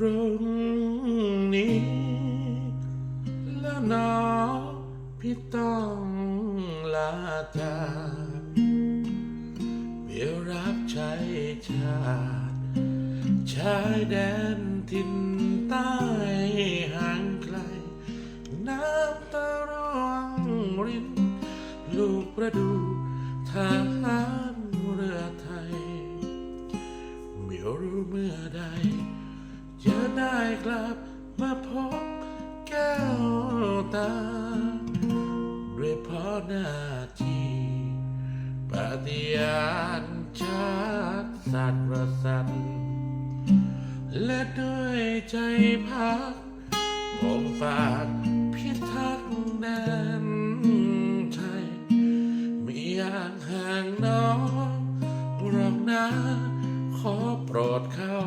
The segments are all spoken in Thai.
รุ่งนี้ แล้วนอพี่ต้องลาจากเพื่อรับใช้ชาติชายแดนทินใต้ห่างไกล น้ำตาร่วงริน ลูกประดูทหารเรือไทยไม่รู้เมื่อใด ได้กลับมาพบแก้วตาด้วยเพราะหน้าที่ปฏิญาณชาติสัตว์ประสันและด้วยใจพัก ผมฝากพิทักษ์แดนไทยม่อยากห่างน้องรอกนะขอโปรดเข้า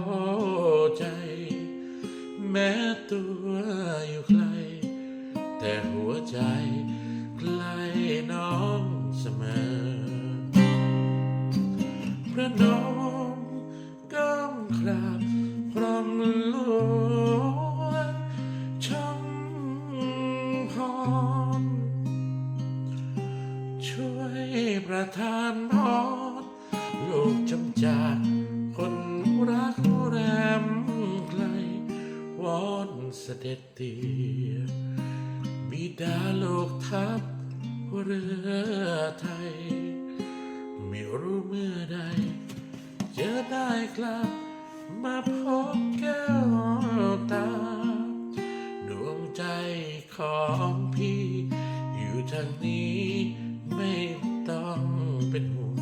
ใจ แม้ตัวอยู่ไกล แต่หัวใจใกล้น้องเสมอ พระนมก้มกราบพร้อมลวงชมพรช่วยประทานพรลูกจำจาก ด็จเตียบิดาโลกทัพเรือไทย ไม่รู้เมื่อใด จะได้กลับ มาพบแก้วตา ดวงใจของพี่ อยู่ทางนี้ไม่ต้องเป็นห่วง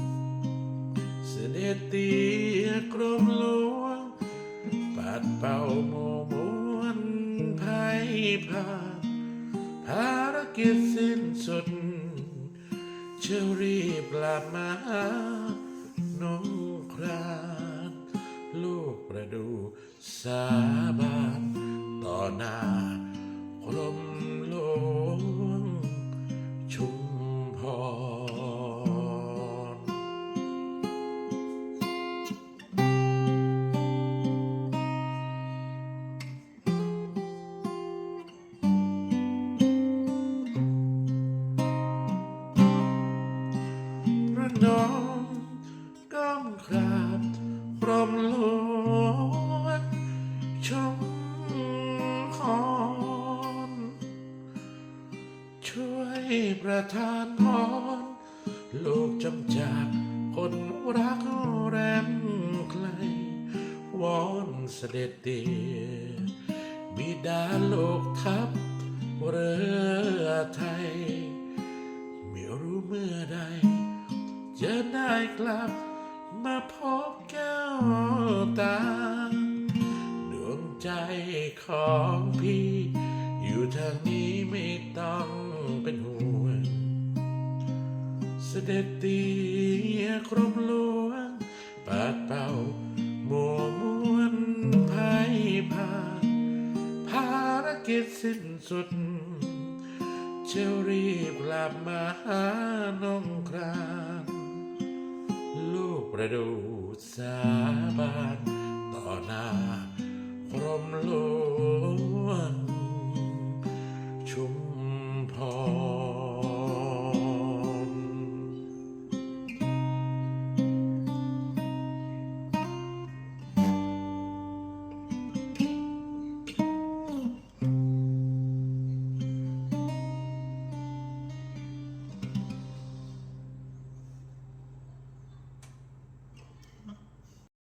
เสด็จเตียกรมหลวงปัดเป่าโมมว ภาภารกิจสิ้นสุดจะรีบกลับมาหาน้องครานลูกประดูสาบานต่อหน้า น้องก้มกราบพรมหลวงชมพรช่วยประทานพรลูกจำจากคนรักแรมไกลวอนเสด็จเตียบิดาโลกทัพเรือไทย กลับมาพบแก้วตา ดวงใจของพี่ อยู่ทางนี้ไม่ต้องเป็นห่วง เสด็จเตียครบหลวงปัดเป่าหมัวมวนภัยผ่านภารกิจสิ้นสุดเชอรีบกลับมาหาน้องครา ประดูสาบานต่อหน้าพรมโลก